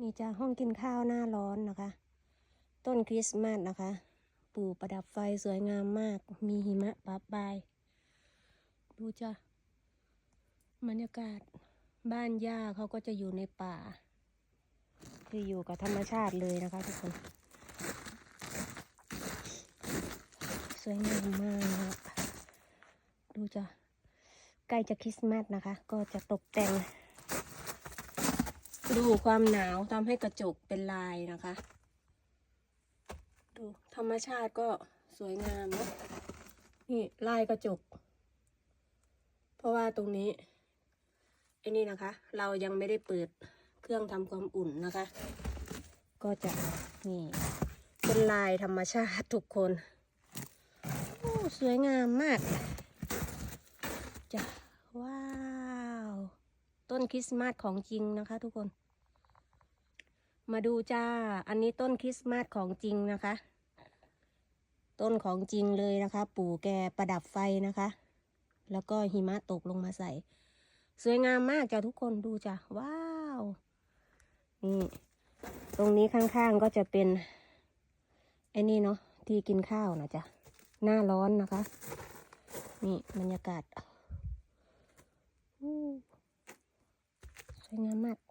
นี่จ้าห้องกินข้าวหน้าร้อนนะคะ ต้นคริสต์มาสนะคะปลูกประดับไฟสวยงามมาก มีหิมะปะปลาย ดูจ้ะบรรยากาศบ้านย่าเขาก็จะอยู่ในป่า คืออยู่กับธรรมชาติเลยนะคะทุกคน สวยงามมากนะคะดูจ้ะใกล้จะคริสต์มาสนะคะ ก็จะตกแต่ง ดูความหนาวทำให้กระจกเป็นลายนะคะ ดูธรรมชาติก็สวยงามเนะนี่ลายกระจก เพราะว่าตรงนี้ไอ้นี่นะคะ เรายังไม่ได้เปิดเครื่องทำความอุ่นนะคะ ก็จะนี่เป็นลายธรรมชาติทุกคน โอ้สวยงามมากจ้ะว้าว ต้นคริสต์มาสของจริงนะคะทุกคน มาดูจ้า อันนี้ต้นคริสต์มาสของจริงนะคะ ต้นของจริงเลยนะคะ ปู่แกประดับไฟนะคะ แล้วก็หิมะตกลงมาใส่ สวยงามมากจ้ะทุกคนดูจ้ะว้าว นี่ตรงนี้ข้างๆก็จะเป็นไอ้นี่เนาะที่กินข้าวนะจ๊ะหน้าร้อนนะคะ นี่บรรยากาศ อู้